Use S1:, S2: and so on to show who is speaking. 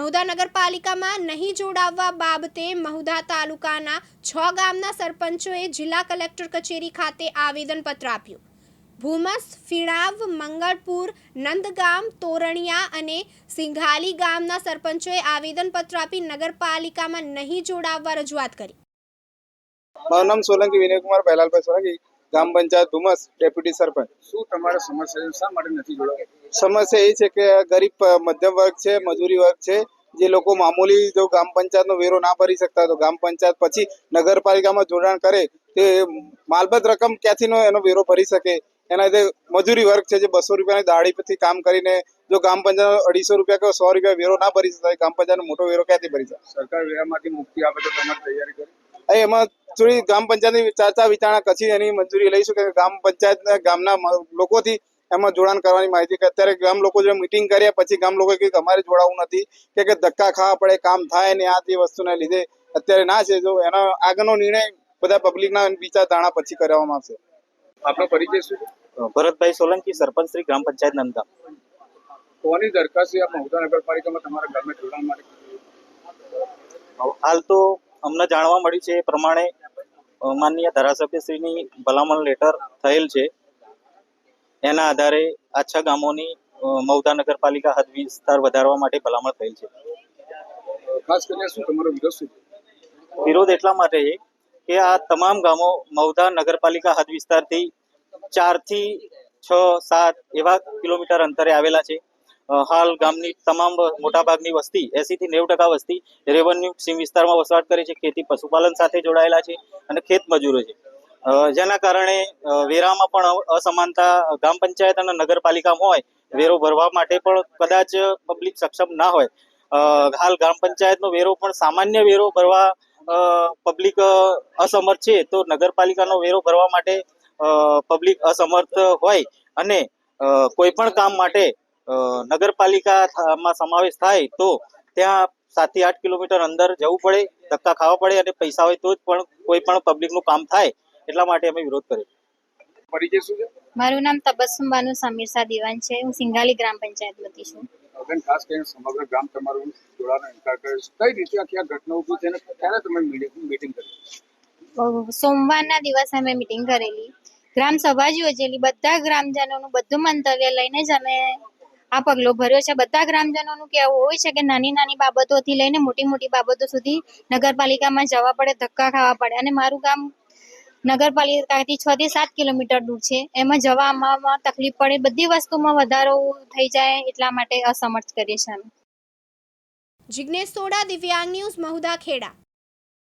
S1: મહુધા નગરપાલિકામાં નહીં જોડાવવા બાબતે મહુધા તાલુકાના છ ગામના સરપંચોએ જિલ્લા કલેક્ટર કચેરી ખાતે આવેદનપત્ર આપ્યું. ભૂમસ, ફીણાવ, મંગળપુર, નંદગામ, તોરણિયા અને સિંઘાલી ગામના સરપંચોએ આવેદનપત્ર આપી નગરપાલિકામાં નહીં જોડાવવા રજૂઆત કરી.
S2: મારું નામ સોલંકી વિનયકુમાર પહેલાલભાઈ સોલંકી. ગ્રામ પંચાયત ધુમસ ડેપ્યુટી સરપંચ.
S3: શું તમારા સમસ્યા શા માટે નથી જોડાવા
S2: સમસ્યા એ છે કે ગરીબ મધ્યમ વર્ગ છે મજૂરી વર્ગ છે જે લોકો મામૂલી જો ગ્રામ પંચાયતનો વેરો ના ભરી શકતા તો ગ્રામ પંચાયત પછી નગરપાલિકામાં જોડાણ કરે તે માલબત રકમ ક્યાંથી નો એનો વેરો ભરી શકે? એના લીધે મજૂરી વર્ગ છે જે બસો રૂપિયાની દાડી પરથી કામ કરીને જો ગ્રામ પંચાયત અઢીસો રૂપિયા કે સો રૂપિયા વેરો ના ભરી શકતા ગામ ગ્રામ પંચાયતનો મોટો વેરો ક્યાંથી ભરી શકે?
S3: સરકાર વેરામાંથી મુક્તિ આપે તો તમારે તૈયારી કરી?
S2: એમાં થોડી ગ્રામ પંચાયતની ચર્ચા વિચારણા પછી એની મંજૂરી લઈશું કે ગ્રામ પંચાયતના ગામના લોકોથી એમાં જોડાણ કરવાની માહિતી કે અત્યારે ગામ લોકો જે મિટિંગ કર્યા પછી ગામ લોકો કે અમારે જોડાવું નથી કે કે ધક્કા ખાવા પડે કામ થાય ને આ તે વસ્તુને લીધે અત્યારે ના છે. જો એનો આગળનો નિર્ણય બધા પબ્લિકના વિચાર ધારણા પછી કરવામાં આવશે.
S3: આપનો પરિચય શું છે?
S4: ભરતભાઈ સોલંકી સરપંચ શ્રી ગ્રામ પંચાયત નંદા
S3: કોની દરખાસ્ત આ મહુધા નગરપાલિકામાં તમારા ગામે જોડાણ માટે?
S4: હાલ તો અમને જાણવા મળ્યું છે એ પ્રમાણે માનનીય ધારાસભ્યશ્રીની ભલામણ લેટર થયેલ છે. એના આધારે આ છ ગામોની અ, નગરપાલિકા હદ વિસ્તાર વધારવા માટે ભલામણ થયેલ છે.
S3: ખાસ કરીને શું તમારો વિરોધ શું
S4: વિરોધ એટલા માટે છે કે આ તમામ ગામો મહુધા નગરપાલિકા હદ વિસ્તારથી ચારથી છ સાત એવા કિલોમીટર અંતરે આવેલા છે. હાલ ગામની તમામ મોટાભાગની વસ્તી એસી થી નેવું ટકા વસ્તી રેવન્યુ સીમ વિસ્તારમાં વસવાટ કરે છે. ખેતી પશુપાલન સાથે જોડાયેલા છે અને ખેત મજૂરો છે. જેના કારણે વેરામાં પણ અસમાનતા ગ્રામ પંચાયત અને નગરપાલિકામાં હોય, વેરો ભરવા માટે પણ કદાચ પબ્લિક સક્ષમ ના હોય. હાલ ગ્રામ પંચાયતનો વેરો પણ સામાન્ય વેરો ભરવા પબ્લિક અસમર્થ છે, તો નગરપાલિકાનો વેરો ભરવા માટે પબ્લિક અસમર્થ હોય અને કોઈ પણ કામ માટે નગરપાલિકામાં સમાવેશ થાય તો ત્યાં સાતથી આઠ કિલોમીટર અંદર જવું પડે ધક્કા ખાવા પડે અને પૈસા હોય તો જ પણ કોઈ પણ પબ્લિકનું કામ થાય એટલા માટે અમે વિરોધ કર્યો.
S3: પરિચય શું છે?
S5: મારું નામ તબસ્સુમ બાનુ સમીરસા દિવાન છે. હું સિંઘાલી ગ્રામ પંચાયતમાંથી છું.
S3: બેન ખાસ કરીને સમગ્ર ગ્રામ તમારું જોડાવાનો ઇનકાર કરે છે કઈ રીતે આખી આ ઘટના ઊભી થઈ અને ક્યારે તમે મીટિંગ કરી?
S5: સોમવારના દિવસે અમે મિટિંગ કરેલી. ગ્રામ સભા જ યોજેલી. બધા ગ્રામજનોનું બધું મંતવ્ય લઈને જ અમે આ પગલો ભર્યો છે. બધા ગ્રામજનોનું કહેવું હોય છે કે નાની નાની બાબતોથી લઈને મોટી મોટી બાબતો સુધી નગરપાલિકામાં જવા પડે, ધક્કા ખાવા પડે. અને મારું ગામ નગરપાલિકાથી છ થી સાત કિલોમીટર દૂર છે. એમાં જવા આવવામાં તકલીફ પડે. બધી વસ્તુમાં વધારો થઈ જાય એટલા માટે અસમર્થ કરીએ છીએ અમે.
S1: જિજ્ઞેશ સોડા, દિવ્યાંગ ન્યૂઝ, મહુદા ખેડા.